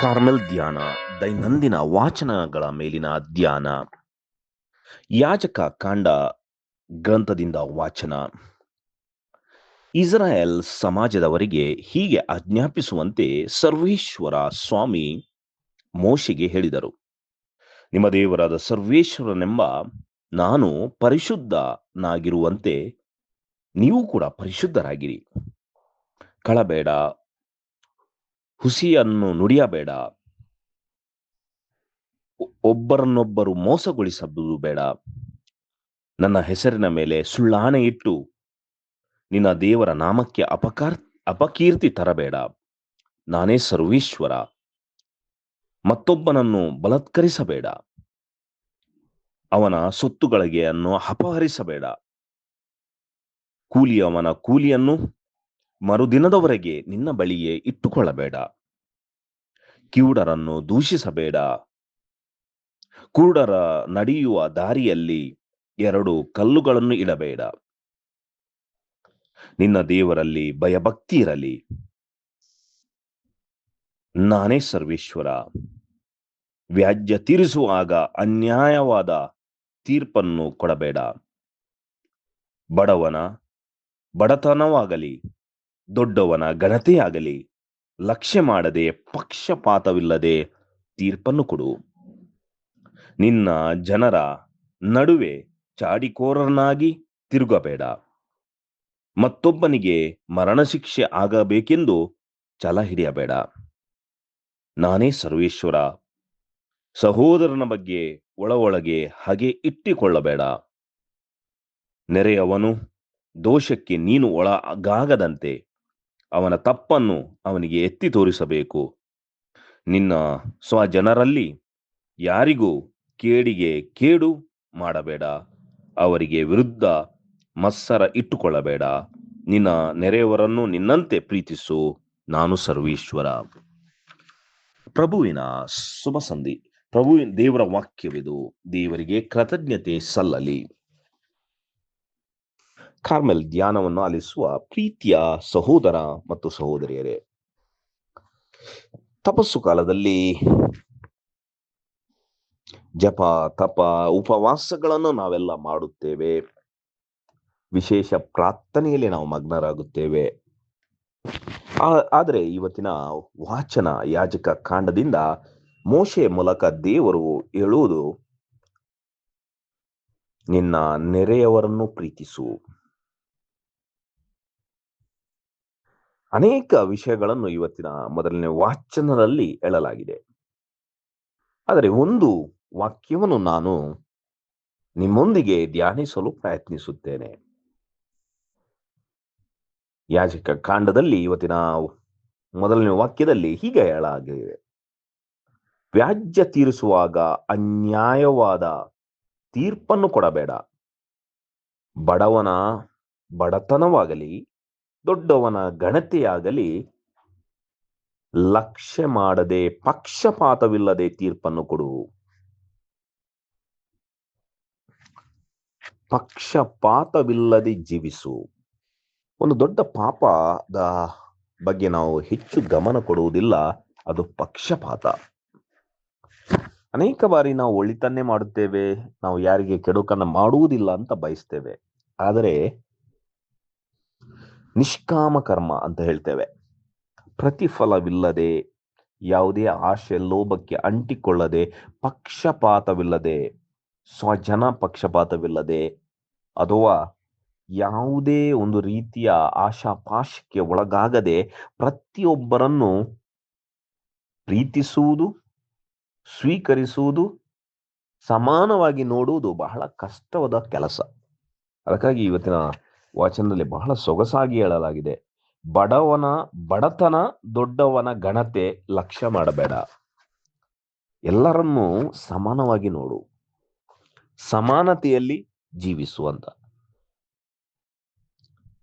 Carmel ಧ್ಯಾನ, ದೈನಂದಿನ ವಾಚನಗಳ ಮೇಲಿನ ಧ್ಯಾನ. ಯಾಜಕ ಕಾಂಡ ಗ್ರಂಥದಿಂದ ವಾಚನ. ಇಸ್ರಾಯೇಲ್ ಸಮಾಜದವರಿಗೆ ಹೀಗೆ ಆಜ್ಞಾಪಿಸುವಂತೆ ಸರ್ವೇಶ್ವರ ಸ್ವಾಮಿ ಮೋಶೆಗೆ ಹೇಳಿದರು. ನಿಮ್ಮ ದೇವರಾದ ಸರ್ವೇಶ್ವರನೆಂಬ ನಾನು ಪರಿಶುದ್ಧನಾಗಿರುವಂತೆ ನೀವು ಕೂಡ ಪರಿಶುದ್ಧರಾಗಿರಿ. ಕಳಬೇಡ ಹುಸಿಯನ್ನು ನುಡಿಯಬೇಡ. ಒಬ್ಬರನ್ನೊಬ್ಬರು ಮೋಸಗೊಳಿಸಬಹುದು ಬೇಡ. ನನ್ನ ಹೆಸರಿನ ಮೇಲೆ ಸುಳ್ಳಾಣೆ ಇಟ್ಟು ನಿನ್ನ ದೇವರ ನಾಮಕ್ಕೆ ಅಪಕಾರ್, ಅಪಕೀರ್ತಿ ತರಬೇಡ. ನಾನೇ ಸರ್ವೇಶ್ವರ. ಮತ್ತೊಬ್ಬನನ್ನು ಬಲತ್ಕರಿಸಬೇಡ. ಅವನ ಸೊತ್ತುಗಳಿಗೆ ಅನ್ನು ಅಪಹರಿಸಬೇಡ. ಕೂಲಿಯವನ ಕೂಲಿಯನ್ನು ಮರುದಿನದವರೆಗೆ ನಿನ್ನ ಬಳಿಯೇ ಇಟ್ಟುಕೊಳ್ಳಬೇಡ. ಕಿವುಡರನ್ನು ದೂಷಿಸಬೇಡ. ಕುರುಡರ ನಡೆಯುವ ದಾರಿಯಲ್ಲಿ ಎರಡು ಕಲ್ಲುಗಳನ್ನು ಇಡಬೇಡ. ನಿನ್ನ ದೇವರಲ್ಲಿ ಭಯಭಕ್ತಿ ಇರಲಿ. ನಾನೇ ಸರ್ವೇಶ್ವರ. ವ್ಯಾಜ್ಯ ತೀರಿಸುವಾಗ ಅನ್ಯಾಯವಾದ ತೀರ್ಪನ್ನು ಕೊಡಬೇಡ. ಬಡವನ ಬಡತನವಾಗಲಿ. ದೊಡ್ಡವನ ಘನತೆಯಾಗಲಿ ಲಕ್ಷ್ಯ ಮಾಡದೆ ಪಕ್ಷಪಾತವಿಲ್ಲದೆ ತೀರ್ಪನ್ನು ಕೊಡು. ನಿನ್ನ ಜನರ ನಡುವೆ ಚಾಡಿಕೋರನಾಗಿ ತಿರುಗಬೇಡ. ಮತ್ತೊಬ್ಬನಿಗೆ ಮರಣಶಿಕ್ಷೆ ಆಗಬೇಕೆಂದು ಛಲ ಹಿಡಿಯಬೇಡ. ನಾನೇ ಸರ್ವೇಶ್ವರ. ಸಹೋದರನ ಬಗ್ಗೆ ಒಳ ಒಳಗೆ ಹಾಗೆ ಇಟ್ಟಿಕೊಳ್ಳಬೇಡ. ನೆರೆಯವನು ದೋಷಕ್ಕೆ ನೀನು ಒಳಗಾಗದಂತೆ ಅವನ ತಪ್ಪನ್ನು ಅವನಿಗೆ ಎತ್ತಿ ತೋರಿಸಬೇಕು. ನಿನ್ನ ಸ್ವಜನರಲ್ಲಿ ಯಾರಿಗೂ ಕೇಡಿಗೆ ಕೇಡು ಮಾಡಬೇಡ. ಅವರಿಗೆ ವಿರುದ್ಧ ಮತ್ಸರ ಇಟ್ಟುಕೊಳ್ಳಬೇಡ. ನಿನ್ನ ನೆರೆಯವರನ್ನು ನಿನ್ನಂತೆ ಪ್ರೀತಿಸು. ನಾನು ಸರ್ವೇಶ್ವರ. ಪ್ರಭುವಿನ ಶುಭ ಸಂಧಿ ಪ್ರಭುವಿನ ದೇವರ ವಾಕ್ಯವಿದು. ದೇವರಿಗೆ ಕೃತಜ್ಞತೆ ಸಲ್ಲಲಿ. ಕಾರ್ಮೆಲ್ ಧ್ಯಾನವನ್ನು ಆಲಿಸುವ ಪ್ರೀತಿಯ ಸಹೋದರ ಮತ್ತು ಸಹೋದರಿಯರೇ. ತಪಸ್ಸು ಕಾಲದಲ್ಲಿ ಜಪ, ತಪ, ಉಪವಾಸಗಳನ್ನು ನಾವೆಲ್ಲ ಮಾಡುತ್ತೇವೆ. ವಿಶೇಷ ಪ್ರಾರ್ಥನೆಯಲ್ಲಿ ನಾವು ಮಗ್ನರಾಗುತ್ತೇವೆ. ಆದರೆ ಇವತ್ತಿನ ವಾಚನ ಯಾಜಕ ಕಾಂಡದಿಂದ ಮೋಶೆ ಮೂಲಕ ದೇವರು ಹೇಳುವುದು, ನಿನ್ನ ನೆರೆಯವರನ್ನು ಪ್ರೀತಿಸು. ಅನೇಕ ವಿಷಯಗಳನ್ನು ಇವತ್ತಿನ ಮೊದಲನೇ ವಾಚನದಲ್ಲಿ ಹೇಳಲಾಗಿದೆ. ಆದರೆ ಒಂದು ವಾಕ್ಯವನ್ನು ನಾನು ನಿಮ್ಮೊಂದಿಗೆ ಧ್ಯಾನಿಸಲು ಪ್ರಯತ್ನಿಸುತ್ತೇನೆ. ಯಾಜಕ ಕಾಂಡದಲ್ಲಿ ಇವತ್ತಿನ ಮೊದಲನೇ ವಾಕ್ಯದಲ್ಲಿ ಹೀಗೆ ಹೇಳಲಾಗಿದೆ. ವ್ಯಾಜ್ಯ ತೀರಿಸುವಾಗ ಅನ್ಯಾಯವಾದ ತೀರ್ಪನ್ನು ಕೊಡಬೇಡ. ಬಡವನ ಬಡತನವಾಗಲಿ ದೊಡ್ಡವನ ಗಣತಿಯಾಗಲಿ ಲಕ್ಷ್ಯ ಮಾಡದೆ ಪಕ್ಷಪಾತವಿಲ್ಲದೆ ತೀರ್ಪನ್ನು ಕೊಡು. ಪಕ್ಷಪಾತವಿಲ್ಲದೆ ಜೀವಿಸು. ಒಂದು ದೊಡ್ಡ ಪಾಪದ ಬಗ್ಗೆ ನಾವು ಹೆಚ್ಚು ಗಮನ ಕೊಡುವುದಿಲ್ಲ, ಅದು ಪಕ್ಷಪಾತ. ಅನೇಕ ಬಾರಿ ನಾವು ಒಳಿತನ್ನೇ ಮಾಡುತ್ತೇವೆ, ನಾವು ಯಾರಿಗೆ ಕೆಡುಕನ್ನ ಮಾಡುವುದಿಲ್ಲ ಅಂತ ಬಯಸ್ತೇವೆ. ಆದರೆ ನಿಷ್ಕಾಮ ಕರ್ಮ ಅಂತ ಹೇಳ್ತೇವೆ. ಪ್ರತಿಫಲವಿಲ್ಲದೆ, ಯಾವುದೇ ಆಶೆ ಲೋಭಕ್ಕೆ ಅಂಟಿಕೊಳ್ಳದೆ, ಪಕ್ಷಪಾತವಿಲ್ಲದೆ, ಸ್ವಜನ ಪಕ್ಷಪಾತವಿಲ್ಲದೆ, ಅಥವಾ ಯಾವುದೇ ಒಂದು ರೀತಿಯ ಆಶಾಪಾಶಕ್ಕೆ ಒಳಗಾಗದೆ ಪ್ರತಿಯೊಬ್ಬರನ್ನು ಪ್ರೀತಿಸುವುದು, ಸ್ವೀಕರಿಸುವುದು, ಸಮಾನವಾಗಿ ನೋಡುವುದು ಬಹಳ ಕಷ್ಟವಾದ ಕೆಲಸ. ಅದಕ್ಕಾಗಿ ಇವತ್ತಿನ ವಾಚನದಲ್ಲಿ ಬಹಳ ಸೊಗಸಾಗಿ ಹೇಳಲಾಗಿದೆ. ಬಡವನ, ಬಡತನ, ದೊಡ್ಡವನ ಘನತೆ ಲಕ್ಷ್ಯ ಮಾಡಬೇಡ. ಎಲ್ಲರನ್ನೂ ಸಮಾನವಾಗಿ ನೋಡು. ಸಮಾನತೆಯಲ್ಲಿ ಜೀವಿಸುವಂತ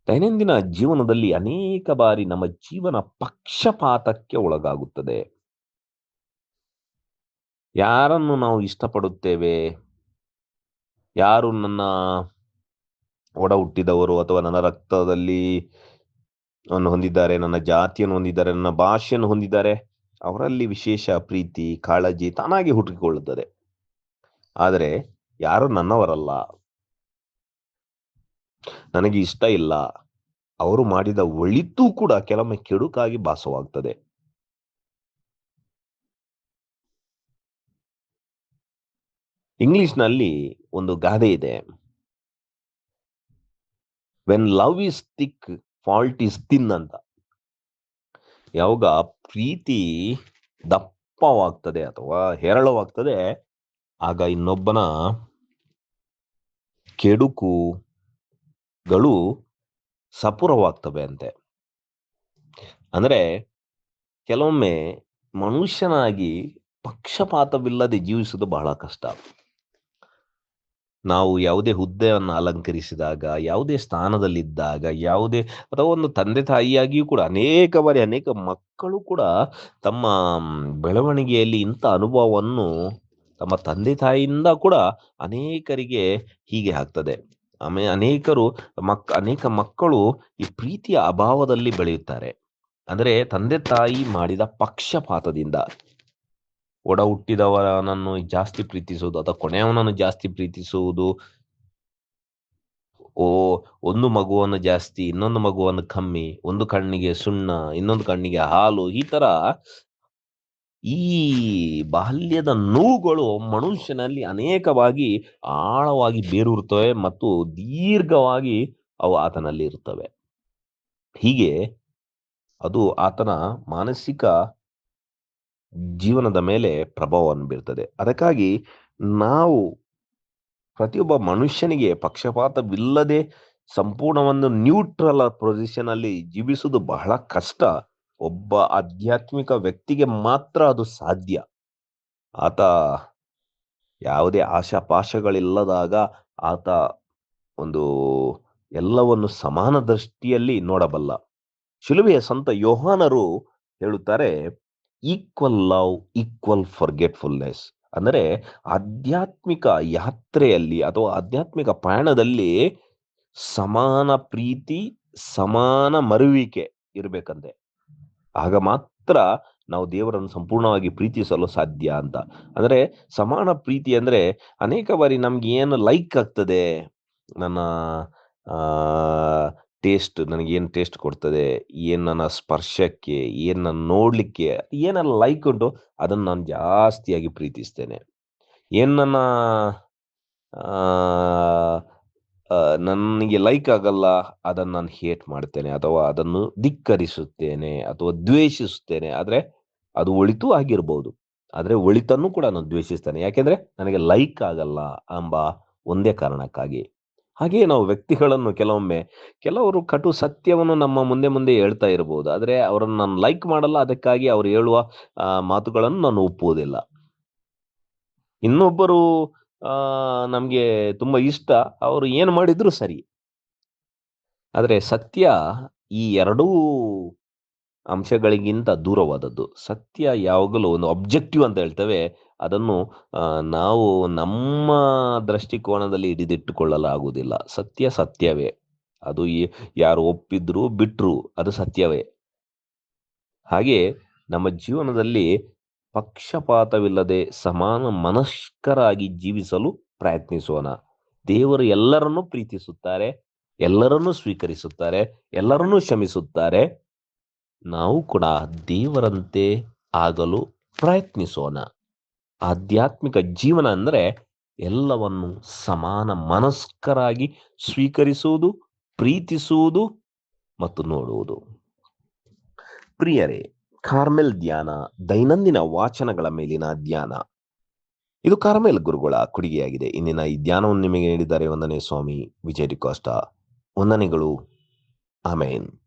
ದೈನಂದಿನ ಜೀವನದಲ್ಲಿ ಅನೇಕ ಬಾರಿ ನಮ್ಮ ಜೀವನ ಪಕ್ಷಪಾತಕ್ಕೆ ಒಳಗಾಗುತ್ತದೆ. ಯಾರನ್ನು ನಾವು ಇಷ್ಟಪಡುತ್ತೇವೆ? ಯಾರು ನನ್ನ ಒಡ ಹುಟ್ಟಿದವರು ಅಥವಾ ನನ್ನ ರಕ್ತದಲ್ಲಿ ಅನ್ನು ಹೊಂದಿದ್ದಾರೆ, ನನ್ನ ಜಾತಿಯನ್ನು ಹೊಂದಿದ್ದಾರೆ, ನನ್ನ ಭಾಷೆಯನ್ನು ಹೊಂದಿದ್ದಾರೆ, ಅವರಲ್ಲಿ ವಿಶೇಷ ಪ್ರೀತಿ, ಕಾಳಜಿ ತಾನಾಗಿ ಹುಟ್ಟಿಕೊಳ್ಳುತ್ತದೆ. ಆದರೆ ಯಾರು ನನ್ನವರಲ್ಲ. ನನಗೆ ಇಷ್ಟ ಇಲ್ಲ. ಅವರು ಮಾಡಿದ ಒಳಿತು ಕೂಡ ಕೆಲವೊಮ್ಮೆ ಕೆಡುಕಾಗಿ ಭಾಸವಾಗ್ತದೆ. ಇಂಗ್ಲಿಷ್ನಲ್ಲಿ ಒಂದು ಗಾದೆ ಇದೆ. When love is thick fault is thin ಅಂತ. ಯಾವಾಗ ಪ್ರೀತಿ ದಪ್ಪವಾಗ್ತದೆ ಅಥವಾ ಹೇರಳವಾಗ್ತದೆ, ಆಗ ಇನ್ನೊಬ್ಬನ ಕೆಡುಕುಗಳು ಸಪುರವಾಗ್ತವೆ ಅಂತೆ. ಅಂದರೆ ಕೆಲವೊಮ್ಮೆ ಮನುಷ್ಯನಾಗಿ ಪಕ್ಷಪಾತವಿಲ್ಲದೆ ಜೀವಿಸುವುದು ಬಹಳ ಕಷ್ಟ. ನಾವು ಯಾವುದೇ ಹುದ್ದೆಯನ್ನು ಅಲಂಕರಿಸಿದಾಗ, ಯಾವುದೇ ಸ್ಥಾನದಲ್ಲಿದ್ದಾಗ, ಯಾವುದೇ ಅಥವಾ ಒಂದು ತಂದೆ ತಾಯಿಯಾಗಿಯೂ ಕೂಡ ಅನೇಕ ಬಾರಿ ಅನೇಕ ಮಕ್ಕಳು ಕೂಡ ತಮ್ಮ ಬೆಳವಣಿಗೆಯಲ್ಲಿ ಇಂಥ ಅನುಭವವನ್ನು ತಮ್ಮ ತಂದೆ ತಾಯಿಯಿಂದ ಕೂಡ ಅನೇಕರಿಗೆ ಹೀಗೆ ಆಗ್ತದೆ. ಆಮೇಲೆ ಅನೇಕರು ಮಕ್, ಅನೇಕ ಮಕ್ಕಳು ಈ ಪ್ರೀತಿಯ ಅಭಾವದಲ್ಲಿ ಬೆಳೆಯುತ್ತಾರೆ. ಅಂದರೆ ತಂದೆ ತಾಯಿ ಮಾಡಿದ ಪಕ್ಷಪಾತದಿಂದ. ಒಡ ಹುಟ್ಟಿದವನನ್ನು ಜಾಸ್ತಿ ಪ್ರೀತಿಸುವುದು ಅಥವಾ ಕೊನೆಯವನನ್ನು ಜಾಸ್ತಿ ಪ್ರೀತಿಸುವುದು. ಓ, ಒಂದು ಮಗುವನ್ನು ಜಾಸ್ತಿ, ಇನ್ನೊಂದು ಮಗುವನ್ನು ಕಮ್ಮಿ, ಒಂದು ಕಣ್ಣಿಗೆ ಸುಣ್ಣ, ಇನ್ನೊಂದು ಕಣ್ಣಿಗೆ ಹಾಲು, ಈ ತರ ಈ ಬಾಲ್ಯದ ನೋವುಗಳು ಮನುಷ್ಯನಲ್ಲಿ ಅನೇಕವಾಗಿ ಆಳವಾಗಿ ಬೇರೂರುತ್ತವೆ ಮತ್ತು ದೀರ್ಘವಾಗಿ ಅವು ಆತನಲ್ಲಿ ಇರುತ್ತವೆ. ಹೀಗೆ ಅದು ಆತನ ಮಾನಸಿಕ ಜೀವನದ ಮೇಲೆ ಪ್ರಭಾವವನ್ನು ಬೀರ್ತದೆ. ಅದಕ್ಕಾಗಿ ನಾವು ಪ್ರತಿಯೊಬ್ಬ ಮನುಷ್ಯನಿಗೆ ಪಕ್ಷಪಾತವಿಲ್ಲದೆ ಸಂಪೂರ್ಣ ಒಂದು ನ್ಯೂಟ್ರಲ್ ಪೊಸಿಷನ್ ಅಲ್ಲಿ ಜೀವಿಸುವುದು ಬಹಳ ಕಷ್ಟ. ಒಬ್ಬ ಆಧ್ಯಾತ್ಮಿಕ ವ್ಯಕ್ತಿಗೆ ಮಾತ್ರ ಅದು ಸಾಧ್ಯ. ಆತ ಯಾವುದೇ ಆಶಾಪಾಶಗಳಿಲ್ಲದಾಗ ಆತ ಒಂದು ಎಲ್ಲವನ್ನು ಸಮಾನ ದೃಷ್ಟಿಯಲ್ಲಿ ನೋಡಬಲ್ಲ. ಶಿಲುಬೆಯ ಸಂತ ಯೋಹಾನರು ಹೇಳುತ್ತಾರೆ ಈಕ್ವಲ್ ಲವ್ ಈಕ್ವಲ್ ಫರ್ಗೆಟ್ಫುಲ್ನೆಸ್ ಅಂದರೆ ಆಧ್ಯಾತ್ಮಿಕ ಯಾತ್ರೆಯಲ್ಲಿ ಅಥವಾ ಆಧ್ಯಾತ್ಮಿಕ ಪಯಣದಲ್ಲಿ ಸಮಾನ ಪ್ರೀತಿ, ಸಮಾನ ಮರುವಿಕೆ ಇರಬೇಕಂತೆ. ಆಗ ಮಾತ್ರ ನಾವು ದೇವರನ್ನು ಸಂಪೂರ್ಣವಾಗಿ ಪ್ರೀತಿಸಲು ಸಾಧ್ಯ ಅಂತ. ಅಂದ್ರೆ ಸಮಾನ ಪ್ರೀತಿ ಅಂದ್ರೆ ಅನೇಕ ಬಾರಿ ನಮ್ಗೆ ಏನು ಲೈಕ್ ಆಗ್ತದೆ? ನನ್ನ, ಆ ಟೇಸ್ಟ್, ನನಗೆ ಏನು ಟೇಸ್ಟ್ ಕೊಡ್ತದೆ, ಏನು ನನ್ನ ಸ್ಪರ್ಶಕ್ಕೆ, ಏನು ನನ್ನ ನೋಡ್ಲಿಕ್ಕೆ, ಏನೆಲ್ಲ ಲೈಕ್ ಉಂಟು, ಅದನ್ನು ನಾನು ಜಾಸ್ತಿಯಾಗಿ ಪ್ರೀತಿಸ್ತೇನೆ. ಏನು ನನ್ನ ನನಗೆ ಲೈಕ್ ಆಗಲ್ಲ, ಅದನ್ನು ನಾನು ಹೇಟ್ ಮಾಡ್ತೇನೆ, ಅಥವಾ ಅದನ್ನು ಧಿಕ್ಕರಿಸುತ್ತೇನೆ, ಅಥವಾ ದ್ವೇಷಿಸುತ್ತೇನೆ, ಆದರೆ ಅದು ಒಳಿತು ಆಗಿರ್ಬೋದು. ಆದರೆ ಒಳಿತನ್ನು ಕೂಡ ನಾನು ದ್ವೇಷಿಸ್ತೇನೆ. ಯಾಕೆಂದ್ರೆ, ನನಗೆ ಲೈಕ್ ಆಗಲ್ಲ ಎಂಬ ಒಂದೇ ಕಾರಣಕ್ಕಾಗಿ. ಹಾಗೆಯೇ ನಾವು ವ್ಯಕ್ತಿಗಳನ್ನು ಕೆಲವೊಮ್ಮೆ, ಕೆಲವರು ಕಟು ಸತ್ಯವನ್ನು ನಮ್ಮ ಮುಂದೆ ಮುಂದೆ ಹೇಳ್ತಾ ಇರಬಹುದು ಆದರೆ ಅವರನ್ನು ನಾನು ಲೈಕ್ ಮಾಡಲ್ಲ, ಅದಕ್ಕಾಗಿ ಅವ್ರು ಹೇಳುವ ಮಾತುಗಳನ್ನು ನಾನು ಒಪ್ಪುವುದಿಲ್ಲ. ಇನ್ನೊಬ್ಬರು ನಮಗೆ ತುಂಬಾ ಇಷ್ಟ, ಅವರು ಏನು ಮಾಡಿದ್ರು ಸರಿ. ಆದರೆ ಸತ್ಯ ಈ ಎರಡೂ ಅಂಶಗಳಿಗಿಂತ ದೂರವಾದದ್ದು. ಸತ್ಯ ಯಾವಾಗಲೂ ಒಂದು ಅಬ್ಜೆಕ್ಟಿವ್ ಅಂತ ಹೇಳ್ತೇವೆ. ಅದನ್ನು ನಾವು ನಮ್ಮ ದೃಷ್ಟಿಕೋನದಲ್ಲಿ ಹಿಡಿದಿಟ್ಟುಕೊಳ್ಳಲಾಗುವುದಿಲ್ಲ. ಸತ್ಯ ಸತ್ಯವೇ. ಅದು ಯಾರು ಒಪ್ಪಿದ್ರು ಬಿಟ್ರು ಅದು ಸತ್ಯವೇ. ಹಾಗೆ ನಮ್ಮ ಜೀವನದಲ್ಲಿ ಪಕ್ಷಪಾತವಿಲ್ಲದೆ ಸಮಾನ ಮನಸ್ಕರಾಗಿ ಜೀವಿಸಲು ಪ್ರಯತ್ನಿಸೋಣ. ದೇವರು ಎಲ್ಲರನ್ನೂ ಪ್ರೀತಿಸುತ್ತಾರೆ, ಎಲ್ಲರನ್ನೂ ಸ್ವೀಕರಿಸುತ್ತಾರೆ, ಎಲ್ಲರನ್ನೂ ಕ್ಷಮಿಸುತ್ತಾರೆ. ನಾವು ಕೂಡ ದೇವರಂತೆ ಆಗಲು ಪ್ರಯತ್ನಿಸೋಣ. ಆಧ್ಯಾತ್ಮಿಕ ಜೀವನ ಅಂದರೆ ಎಲ್ಲವನ್ನು ಸಮಾನ ಮನಸ್ಕರಾಗಿ ಸ್ವೀಕರಿಸುವುದು, ಪ್ರೀತಿಸುವುದು ಮತ್ತು ನೋಡುವುದು. ಪ್ರಿಯರೇ, ಕಾರ್ಮೆಲ್ ಧ್ಯಾನ ದೈನಂದಿನ ವಾಚನಗಳ ಮೇಲಿನ ಧ್ಯಾನ. ಇದು ಕಾರ್ಮೆಲ್ ಗುರುಗಳ ಕೊಡುಗೆಯಾಗಿದೆ. ಇಂದಿನ ಈ ಧ್ಯಾನವನ್ನು ನಿಮಗೆ ನೀಡಿದ್ದಾರೆ ಒಂದನೇ ಸ್ವಾಮಿ ವಿಜಯ್ ಡಿಕೋಸ್ಟಾ. ವಂದನೆಗಳು. ಆಮೇನ್.